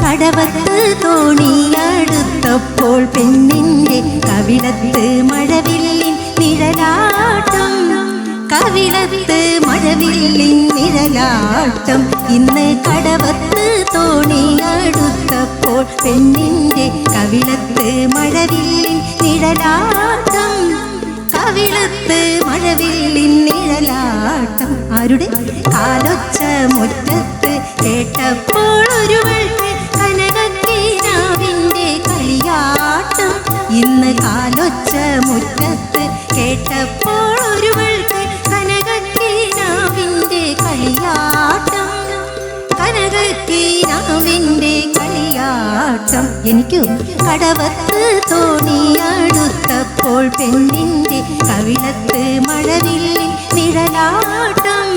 കടവത്ത് തോണിയടുത്തപ്പോൾ പെണ്ണിന്റെ കവിളത്ത് മഴവില്ലിൻ നിഴലാട്ടം കവിളത്ത് മഴവില്ലിൻ നിഴലാട്ടം ഇന്ന് കടവത്ത് തോണിയടുത്തപ്പോൾ പെണ്ണിന്റെ കവിളത്ത് മഴവില്ലിൻ നിഴലാട്ടം. കവിളത്ത് മഴവില്ലിൻ നിഴലാട്ടം. ആരുടെ? കാലൊച്ച മുറ്റത്ത് കേട്ടപ്പോൾ ഒരുവൾക്ക് കനകത്തിനാവിന്റെ കളിയാട്ടം. ഇന്ന് കാലൊച്ച മുറ്റത്ത് എനിക്ക് കടവത്ത് തോണിയടുത്തപ്പോൾ പെണ്ണിന്റെ കവിളത്ത് മഴവില്ലിൻ നിഴലാട്ടം.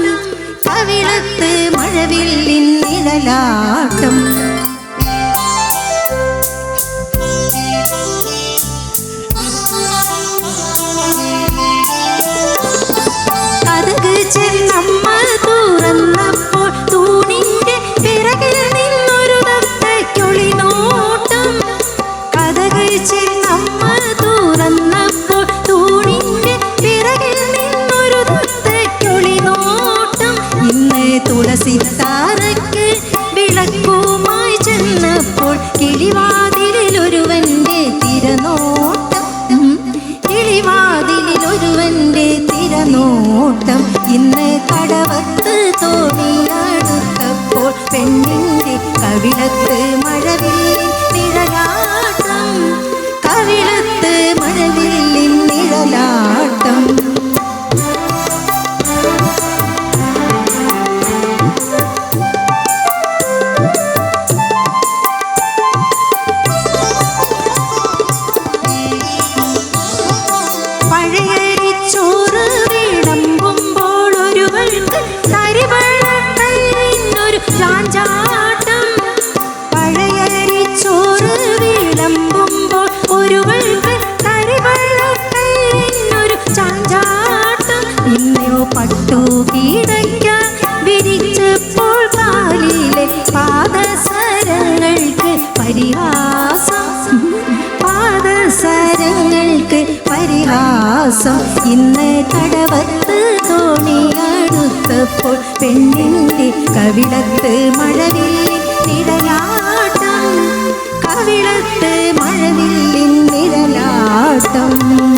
കവിളത്ത് മഴവില്ലിൻ നിഴലാട്ടം. കഥക് തുളസി താരക്ക് വിളക്കുമായി ചെന്നപ്പോൾ കിളിവാതിലിൽ ഒരുവന്റെ തിരനോട്ടം. കിളിവാതിലിൽ ഒരുവന്റെ തിരനോട്ടം ഇന്ന് കടവത്ത് തോണിയടുത്തപ്പോൾ പഴയരിച്ചോറ് വിളമ്പുമ്പോൾ ഒരുവൾക്ക് മാസം ഇന്ന് കടവത്ത് തോണിയടുത്തപ്പോൾ പെണ്ണിന്റെ കവിളത്ത് മഴവില്ലിൻ നിഴലാട്ടം. കവിളത്ത് മഴവില്ലിൻ നിഴലാട്ടം.